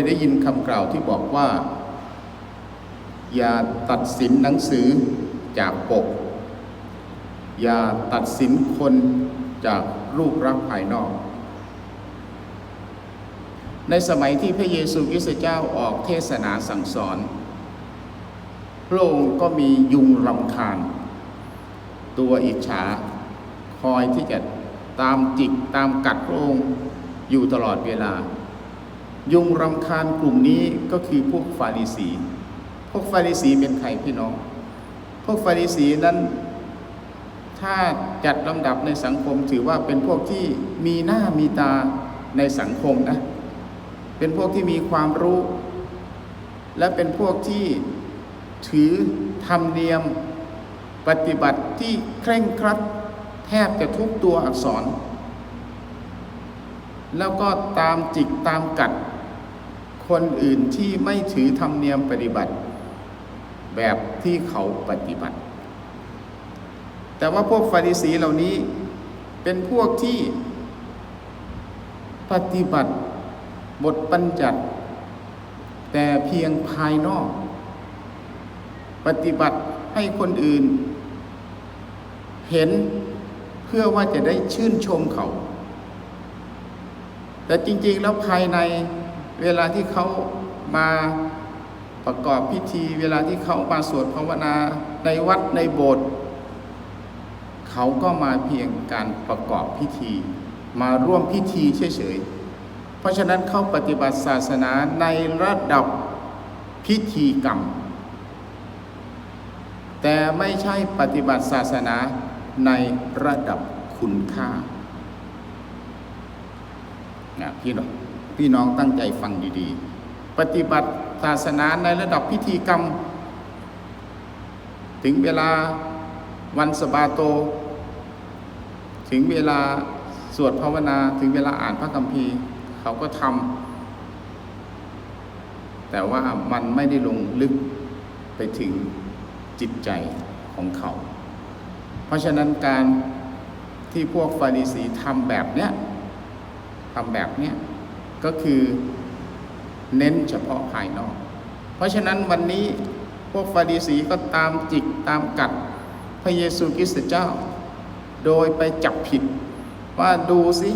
ยได้ยินคำกล่าวที่บอกว่า อย่าตัดสินหนังสือจากปก อย่าตัดสินคนจากรูปรักษณ์ภายนอก ในสมัยที่พระเยซูคริสต์เจ้าออกเทศนาสั่งสอน พระองค์ก็มียุงรำคาญ ตัวอิจฉาคอยที่จะตามจิกตามกัดพระองค์อยู่ตลอดเวลา ยุงรำคาญกลุ่มนี้ก็คือพวกฟาริสี พวกฟาริสีเป็นใครพี่น้อง พวกฟาริสีนั้นถ้าจัดลำดับในสังคมถือว่าเป็นพวกที่มีหน้ามีตาในสังคมนะ เป็นพวกที่มีความรู้ และเป็นพวกที่ถือธรรมเนียมปฏิบัติที่เคร่งครัดแทบจะทุกตัวอักษร แล้วก็ตามจิกตามกัด คนอื่นที่ไม่ถือธรรมเนียมปฏิบัติ แบบที่เขาปฏิบัติ แต่ว่าพวกฟาริสีเหล่านี้เป็นพวกที่ปฏิบัติบทบัญญัติแต่เพียงภายนอก ปฏิบัติให้คนอื่น เห็นเพื่อว่าจะได้ชื่นชมเขา แต่จริงๆแล้วภายใน เวลาที่เขามาประกอบพิธี เวลาที่เขามาสวดภาวนาในวัดในโบสถ์เขาก็มาเพียงการประกอบพิธี มาร่วมพิธีเฉยๆเพราะฉะนั้นเขาปฏิบัติศาสนาในระดับพิธีกรรม แต่ไม่ใช่ปฏิบัติศาสนาในระดับคุณค่านะพี่น้อง พี่น้องตั้งใจฟังดีๆ ปฏิบัติศาสนาในระดับพิธีกรรม ถึงเวลาวันสบาโต ถึงเวลาสวดภาวนาถึงเวลาอ่านพระคัมภีร์เขาก็ทำแต่ว่ามันไม่ได้ลงลึกไปถึงจิตใจของเขา เพราะฉะนั้นการที่พวกฟาริสีทำแบบเนี้ยทำแบบเนี้ย ก็คือเน้นเฉพาะภายนอก เพราะฉะนั้นวันนี้พวกฟาริสีก็ตามจิกตามกัดพระเยซูคริสต์เจ้า โดยไปจับผิดว่าดูสิ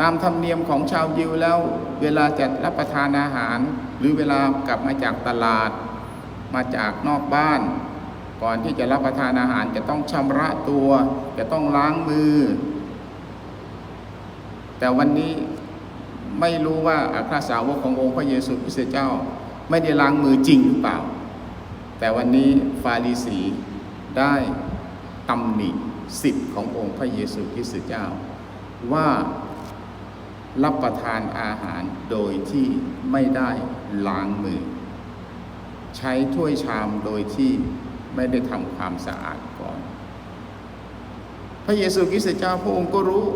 ตามธรรมเนียมของชาวยิวแล้วเวลาจะรับประทานอาหาร หรือเวลากลับมาจากตลาด มาจากนอกบ้าน ก่อนที่จะรับประทานอาหารจะต้องชำระตัว จะต้องล้างมือ แต่วันนี้ ไม่รู้ว่าอัครสาวกขององค์พระเยซูคริสต์เจ้า ไม่ได้ล้างมือจริงหรือเปล่า แต่วันนี้ฟาริสีได้ตำหนิสิทธิ์ขององค์พระเยซูคริสต์เจ้า ว่ารับประทานอาหารโดยที่ไม่ได้ล้างมือ ใช้ถ้วยชามโดยที่ไม่ได้ทำความสะอาดก่อน พระเยซูคริสต์เจ้าพระองค์ก็รู้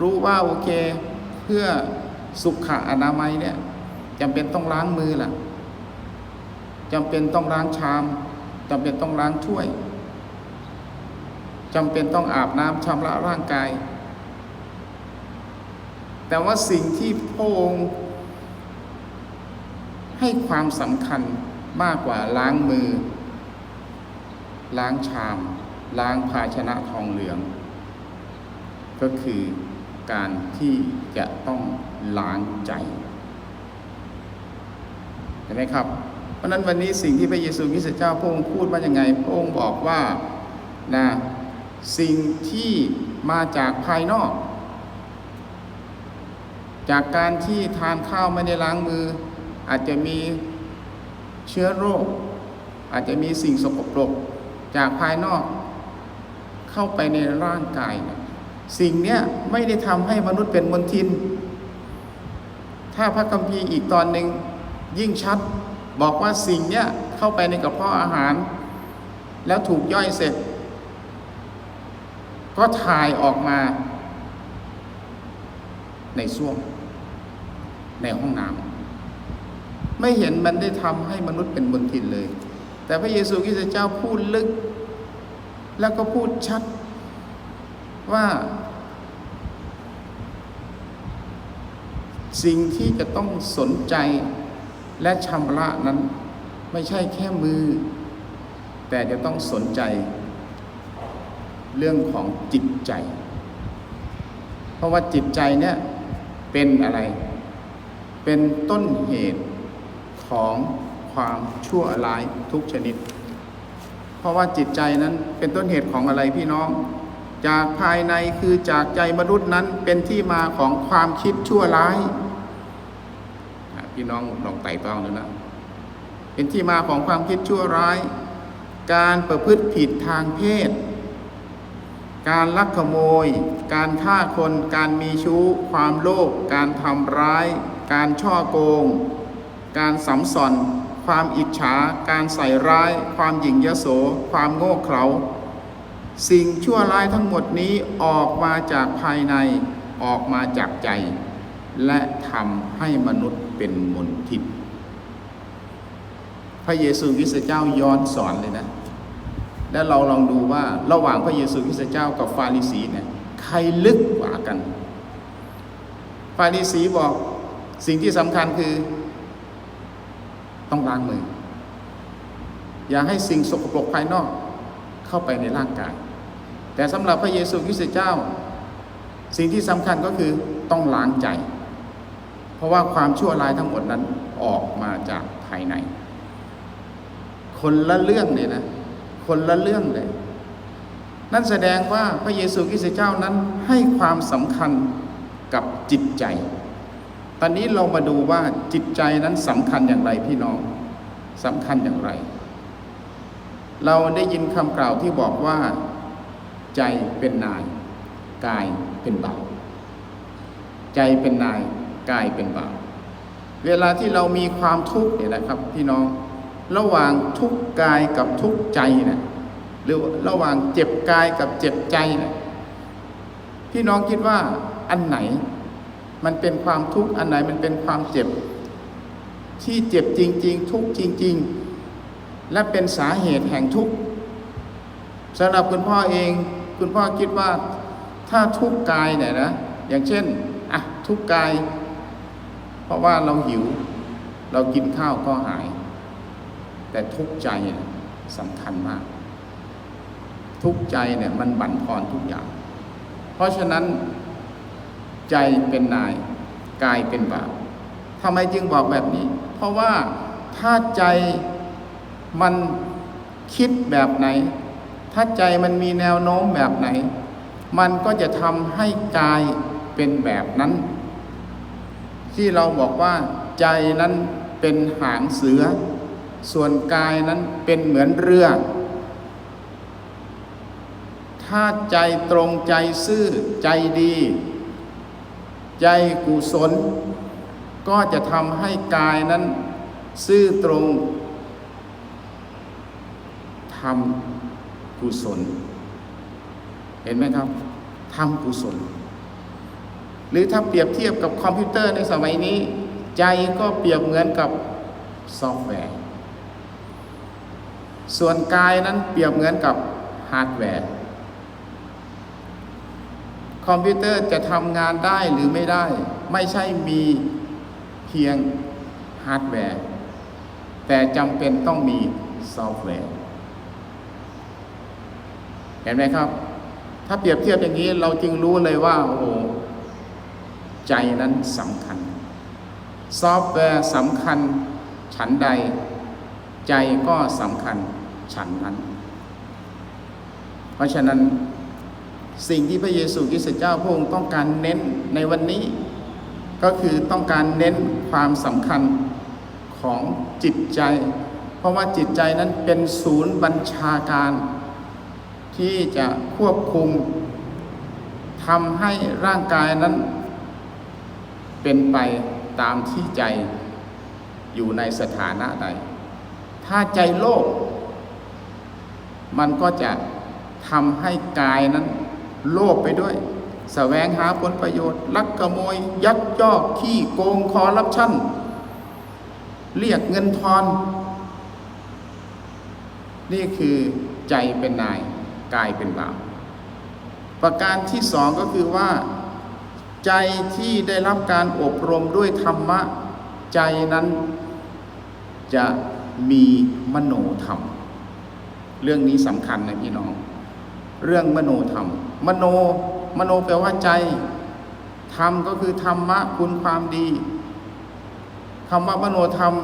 รู้ว่าโอเค พื่อสุขอนามัยเนี่ยจำเป็นต้องล้างมือล่ะจำเป็นต้องล้างชามจำเป็นต้องล้างถ้วยจำเป็นต้องอาบน้ำชำระร่างกาย แต่ว่าสิ่งที่พระองค์ให้ความสำคัญมากกว่าล้างมือ ล้างชาม ล้างภาชนะทองเหลือง ก็คือ การที่จะต้องล้างใจเห็นไหมครับ เพราะนั้นวันนี้สิ่งที่พระเยซูคริสต์เจ้าพระองค์พูดว่ายังไงพระองค์บอกว่านะสิ่งที่มาจากภายนอก จากการที่ทานข้าวไม่ได้ล้างมือ อาจจะมีเชื้อโรค อาจจะมีสิ่งสกปรกจากภายนอก เข้าไปในร่างกายนี่ย สิ่งเนี้ยไม่ได้ทำให้มนุษย์เป็นมลทิน ถ้าพระคัมภีร์อีกตอนหนึ่งยิ่งชัดบอกว่าสิ่งเนี้ยเข้าไปในกระเพาะอาหาร แล้วถูกย่อยเสร็จ ก็ถ่ายออกมา ในส้วม ในห้องน้ำไม่เห็นมันได้ทำให้มนุษย์เป็นมลทินเลย แต่พระเยซูคริสต์เจ้าพูดลึก แล้วก็พูดชัด ว่า สิ่งที่จะต้องสนใจและชำระนั้น ไม่ใช่แค่มือ แต่จะต้องสนใจ เรื่องของจิตใจ เพราะว่าจิตใจเนี่ยเป็นอะไร เป็นต้นเหตุของความชั่วร้ายทุกชนิด เพราะว่าจิตใจนั้นเป็นต้นเหตุของอะไรพี่น้อง จากภายในคือจากใจมนุษย์นั้นเป็นที่มาของความคิดชั่วร้ายพี่น้องลองไต่ตองดูนะ เป็นที่มาของความคิดชั่วร้าย การประพฤติผิดทางเพศ การลักขโมย การฆ่าคน การมีชู้ ความโลภ การทำร้าย การช่อโกง การสัมสอน ความอิจฉา การใส่ร้าย ความหยิ่งยโส ความโง่เขลา สิ่งชั่วร้ายทั้งหมดนี้ออกมาจากภายในออกมาจากใจ และทำให้มนุษย์เป็นมนทินพระเยซูคริสต์เจ้าย้อนสอนเลยนะ แล้วเราลองดูว่าระหว่างพระเยซูคริสต์เจ้ากับฟาริสีเนี่ยใครลึกกว่ากัน ฟาริสีบอกสิ่งที่สำคัญคือ ต้องล้างมือ อย่าให้สิ่งสกปรกภายนอกเข้าไปในร่างกาย แต่สำหรับพระเยซูคริสต์เจ้า สิ่งที่สำคัญก็คือต้องล้างใจ เพราะว่าความชั่วร้ายทั้งหมดนั้นออกมาจากภายใน คนละเรื่องเลยนะ คนละเรื่องเลย นั่นแสดงว่าพระเยซูคริสต์เจ้านั้นให้ความสำคัญกับจิตใจ ตอนนี้เรามาดูว่าจิตใจนั้นสำคัญอย่างไรพี่น้องสำคัญอย่างไร เราได้ยินคำกล่าวที่บอกว่า ใจเป็นนาย กายเป็นบ่าวใจเป็นนาย กายเป็นบ่าวเวลาที่เรามีความทุกข์เนี่ยนะครับพี่น้องระหว่างทุกข์กายกับทุกข์ใจเนี่ยหรือระหว่างเจ็บกายกับเจ็บใจเนี่ยพี่น้องคิดว่าอันไหน มันเป็นความทุกข์อันไหนมันเป็นความเจ็บ ที่เจ็บจริง ๆ ทุกจริง ๆ และเป็นสาเหตุแห่งทุกข์สำหรับคุณพ่อเอง คุณพ่อคิดว่าถ้าทุกกายเนี่ยนะ อย่างเช่นอะทุกกาย เพราะว่าเราหิว เรากินข้าวก็หาย แต่ทุกใจเนี่ยสำคัญมาก ทุกใจเนี่ยมันบั่นทอนทุกอย่าง เพราะฉะนั้นใจเป็นนายกายเป็นบ่าวทำไมจึงบอกแบบนี้ เพราะว่าถ้าใจมันคิดแบบไหน ถ้าใจมันมีแนวโน้มแบบไหน มันก็จะทำให้กายเป็นแบบนั้น ที่เราบอกว่า ใจนั้นเป็นหางเสือ ส่วนกายนั้นเป็นเหมือนเรือ ถ้าใจตรงใจซื่อใจดี ใจกุศล ก็จะทำให้กายนั้น ซื่อตรงทำ กุศล เห็นไหมครับทำกุศล หรือถ้าเปรียบเทียบกับคอมพิวเตอร์ในสมัยนี้ ใจก็เปรียบเหมือนกับซอฟต์แวร์ ส่วนกายนั้นเปรียบเหมือนกับฮาร์ดแวร์ คอมพิวเตอร์จะทำงานได้หรือไม่ได้ ไม่ใช่มีเพียงฮาร์ดแวร์ แต่จำเป็นต้องมีซอฟต์แวร์ เห็นไหมครับ ถ้าเปรียบเทียบอย่างนี้เราจึงรู้เลยว่าโอ้โหใจนั้นสำคัญ ซอฟต์แวร์สำคัญ ฉันใด ใจก็สำคัญฉันนั้น เพราะฉะนั้นสิ่งที่พระเยซูคริสต์เจ้าพระองค์ต้องการเน้นในวันนี้ ก็คือต้องการเน้นความสำคัญของจิตใจ เพราะว่าจิตใจนั้นเป็นศูนย์บัญชาการ ที่จะควบคุมทำให้ร่างกายนั้น เป็นไปตามที่ใจอยู่ในสถานะใด ถ้าใจโลภมันก็จะทำให้กายนั้น โลภไปด้วยสแสวงหาผลประโยชน์ ลักขโมย ยักยอก ขี้โกงคอร์รัปชันเรียกเงินทอน นี่คือใจเป็นนาย กายเป็นบาวประการที่สองก็คือว่า ใจที่ได้รับการอบรมด้วยธรรมะ ใจนั้นจะมีมโนธรรม เรื่องนี้สำคัญนะพี่น้อง เรื่องมโนธรรม มโนมโนแปลว่าใจธรรมก็คือธรรมะคุณความดีคำว่ามโนธรรม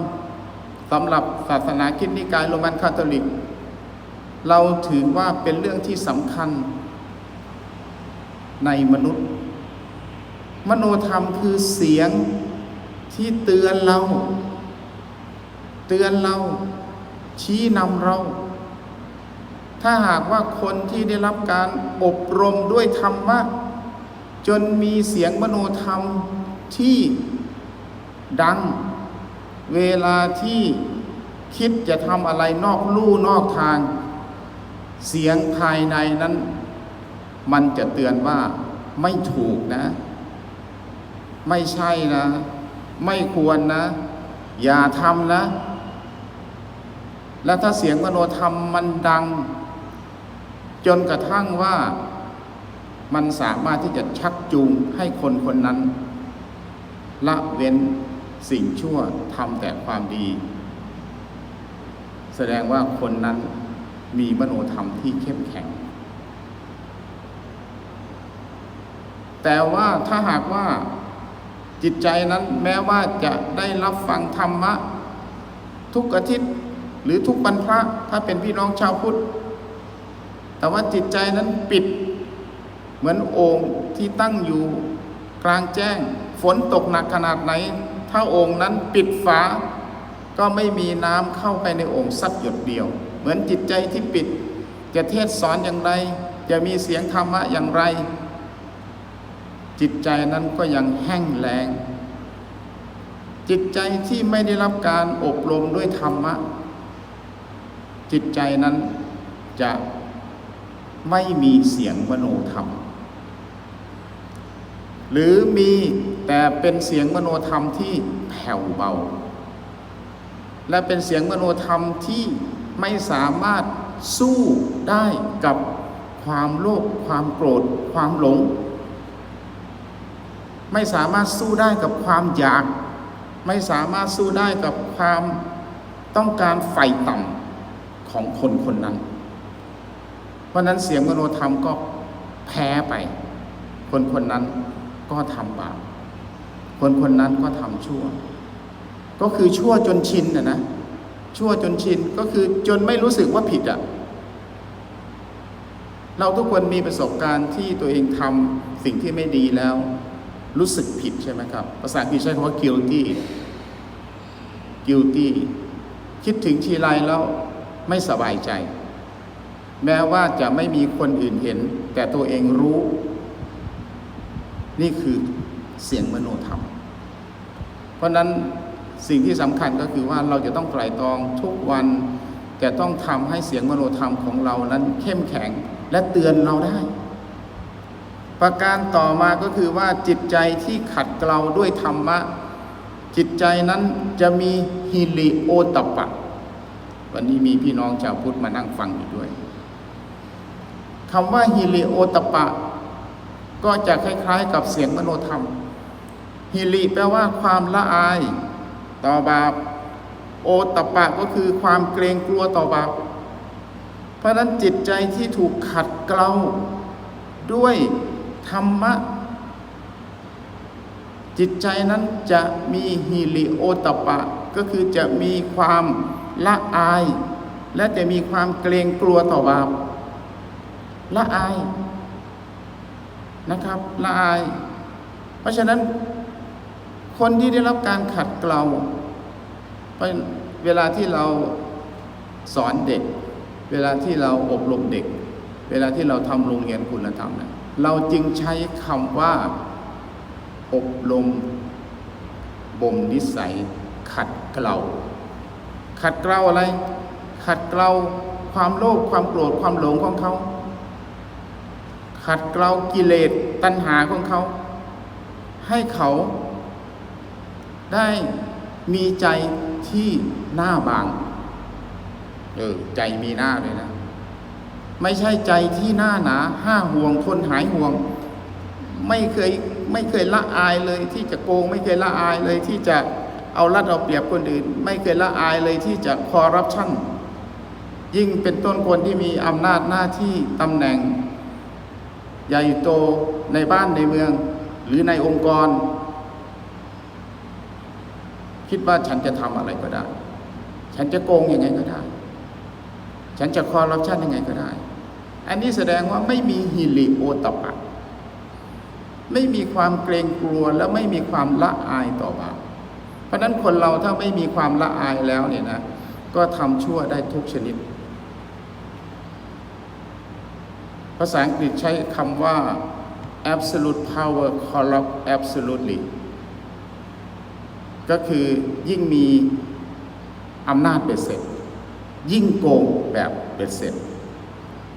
สำหรับศาสนาคิดนิกายโรมันคาทอลิก เราถือว่าเป็นเรื่องที่สำคัญในมนุษย์ มโนธรรมคือเสียงที่เตือนเรา เตือนเรา ชี้นำเรา ถ้าหากว่าคนที่ได้รับการอบรมด้วยธรรมะ จนมีเสียงมโนธรรมที่ดัง เวลาที่คิดจะทำอะไรนอกลู่นอกทาง เสียงภายในนั้น มันจะเตือนว่าไม่ถูกนะ ไม่ใช่นะ ไม่ควรนะ อย่าทำนะ และถ้าเสียงมโนธรรมมันดัง จนกระทั่งว่ามันสามารถที่จะชักจูงให้คนคนนั้น ละเว้นสิ่งชั่วทำแต่ความดี แสดงว่าคนนั้น มีมโนธรรมที่เข้มแข็ง แต่ว่าถ้าหากว่าจิตใจนั้นแม้ว่าจะได้รับฟังธรรมะ ทุกอาทิตย์หรือทุกวันพระถ้าเป็นพี่น้องชาวพุทธ แต่ว่าจิตใจนั้นปิด เหมือนโอ่งที่ตั้งอยู่กลางแจ้ง ฝนตกหนักขนาดไหน ถ้าโอ่งนั้นปิดฝา ก็ไม่มีน้ำเข้าไปในโอ่งสักหยดเดียว มือนจิตใจที่ปิด จะเทศสอนอย่างไร จะมีเสียงธรรมะอย่างไร จิตใจนั้นก็ยังแห้งแล้งจิตใจที่ไม่ได้รับการอบรมด้วยธรรมะ จิตใจนั้นจะไม่มีเสียงมโนธรรม หรือมีแต่เป็นเสียงมโนธรรมที่แผ่วเบา และเป็นเสียงมโนธรรมที่ ไม่สามารถสู้ได้กับความโลภความโกรธ ความหลง ไม่สามารถสู้ได้กับความอยาก ไม่สามารถสู้ได้กับความต้องการไฟต่ำของคนคนนั้น เพราะนั้นเสียงมโนธรรมก็แพ้ไป คนคนนั้นก็ทำบาปคนคนนั้นก็ทำชั่ว ก็คือชั่วจนชินนะนะ ชั่วจนชินก็คือจนไม่รู้สึกว่าผิดอะ่ะ เราทุกคนมีประสบการณ์ที่ตัวเองทำสิ่งที่ไม่ดีแล้ว รู้สึกผิดใช่ไหมครับ ภาษาอังกฤษใช้คำว่า guilty guilty คิดถึงทีไรแล้วไม่สบายใจ แม้ว่าจะไม่มีคนอื่นเห็น แต่ตัวเองรู้ นี่คือเสียงมโนธรรม เพราะนั้น สิ่งที่สำคัญก็คือว่าเราจะต้องไตรตรองทุกวันจะต้องทำให้เสียงมโนธรรมของเรานั้นเข้มแข็งและเตือนเราได้ ประการต่อมาก็คือว่าจิตใจที่ขัดเกลาด้วยธรรมะ จิตใจนั้นจะมีฮิริโอตปะ วันนี้มีพี่น้องชาวพุทธมานั่งฟังอยู่ด้วยคำว่าฮิริโอตปะ ก็จะคล้ายๆ กับเสียงมโนธรรมฮิริแปลว่าความละอาย ต่อบาป โอตปะก็คือความเกรงกลัวต่อบาป เพราะนั้นจิตใจที่ถูกขัดเกลาด้วยธรรมะ จิตใจนั้นจะมีฮิริโอตปะ ก็คือจะมีความละอาย และจะมีความเกรงกลัวต่อบาปละอายนะครับละอาย เพราะฉะนั้น คนที่ได้รับการขัดเกลาเวลาที่เราสอนเด็ก เวลาที่เราอบรมเด็ก เวลาที่เราทำโรงเรียนคุณธรรมนะเราจึงใช้คำว่าอบรมบ่มนิสัย ขัดเกลาขัดเกลาอะไร ขัดเกลาความโลภความโกรธความหลงของเขา ขัดเกลากิเลสตัณหาของเขา ให้เขา ได้มีใจที่หน้าบาง เออ ใจมีหน้าเลยนะ ไม่ใช่ใจที่หน้าหนาห้าห่วงทนหายห่วง ไม่เคยไม่เคยละอายเลยที่จะโกง ไม่เคยละอายเลยที่จะเอารัดเอาเปรียบคนอื่น ไม่เคยละอายเลยที่จะคอร์รัปชันยิ่งเป็นต้นคนที่มีอำนาจหน้าที่ตำแหน่ง ใหญ่โตในบ้านในเมือง หรือในองค์กร คิดว่าฉันจะทำอะไรก็ได้ ฉันจะโกงยังไงก็ได้ ฉันจะคอร์รัปชันยังไงก็ได้ อันนี้แสดงว่าไม่มีฮิริโอตปะ ไม่มีความเกรงกลัวและไม่มีความละอายต่อบาป เพราะนั้นคนเราถ้าไม่มีความละอายแล้วเนี่ยนะ ก็ทำชั่วได้ทุกชนิด ภาษาอังกฤษใช้คำว่า absolute power corrupt absolutely ก็คือยิ่งมีอำนาจเบ็ดเสร็จ ยิ่งโกงแบบเบ็ดเสร็จ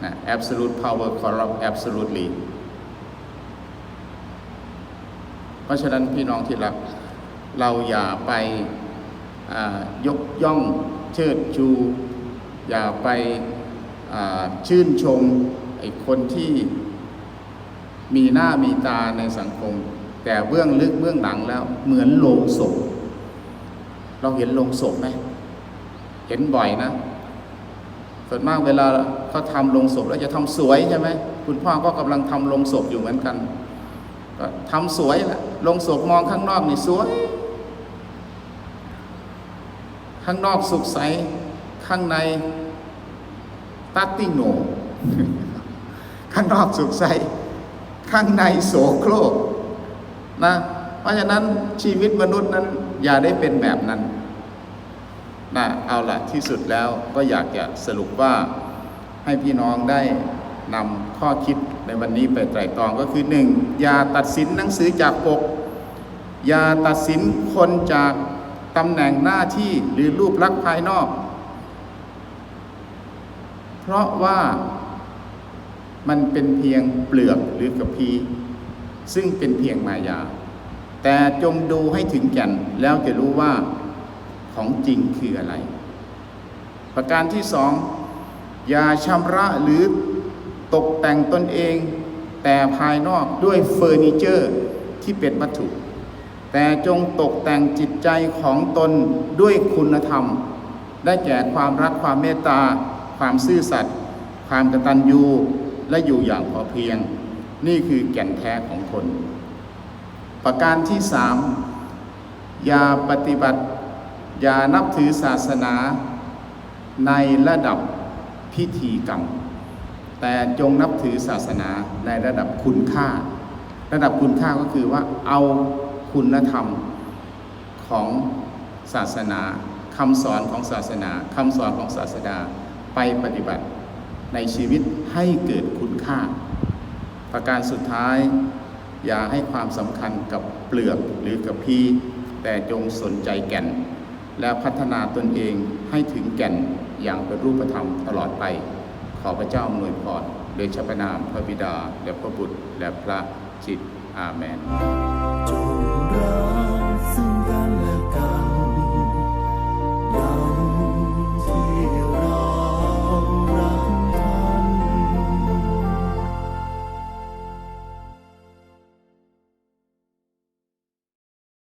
นะ absolute power corrupt absolutely เพราะฉะนั้นพี่น้องที่รัก เราอย่าไปยกย่องเชิดชู อย่าไปชื่นชมไอ้คนที่มีหน้ามีตาในสังคม แต่เบื้องลึกเบื้องหลังแล้วเหมือนโลงศพ เราเห็นลงศพไหมเห็นบ่อยนะส่วนมากเวลาเขาทำลงศพแล้วจะทำสวยใช่ไหมคุณพ่อก็กำลังทำโลงศพอยู่เหมือนกันก็ทำสวยแหละลงศพมองข้างนอกนี่สวย ข้างนอกสุขใสข้างในตัดติโหนข้างนอกสุขใสข้างในโสโครกนะเพราะฉะนั้นชีวิตมนุษย์นั้น อย่าได้เป็นแบบนั้นนะเอาละที่สุดแล้วก็อยากจะสรุปว่าให้พี่น้องได้นำข้อคิดในวันนี้ไปไตร่ตรองก็คือหนึ่งอย่าตัดสินหนังสือจากปก อย่าตัดสินคนจากตำแหน่งหน้าที่หรือรูปลักษณ์ภายนอก เพราะว่ามันเป็นเพียงเปลือกหรือกระพี ซึ่งเป็นเพียงมายา แต่จงดูให้ถึงแก่นแล้วจะรู้ว่าของจริงคืออะไร ประการที่สองอย่าชำระหรือตกแต่งตนเอง แต่ภายนอกด้วยเฟอร์นิเจอร์ที่เป็นวัตถุ แต่จงตกแต่งจิตใจของตนด้วยคุณธรรม ได้แก่ความรักความเมตตา ความซื่อสัตย์ความกตัญญูและอยู่อย่างพอเพียง นี่คือแก่นแท้ของคน ประการที่สามอย่าปฏิบัติ อย่านับถือศาสนาในระดับพิธีกรรม แต่จงนับถือศาสนาในระดับคุณค่า ระดับคุณค่าก็คือว่าเอาคุณธรรมของศาสนาคำสอนของศาสนาคำสอนของศาสดาไปปฏิบัติในชีวิตให้เกิดคุณค่า ประการสุดท้าย อย่าให้ความสำคัญกับเปลือกหรือกับพีแต่จงสนใจแก่น และพัฒนาตนเองให้ถึงแก่นอย่างเป็นรูปธรรมตลอดไป ขอพระเจ้าอำนวยพรโดยชพนามพระบิดา และพระบุตรและพระจิตอาเมน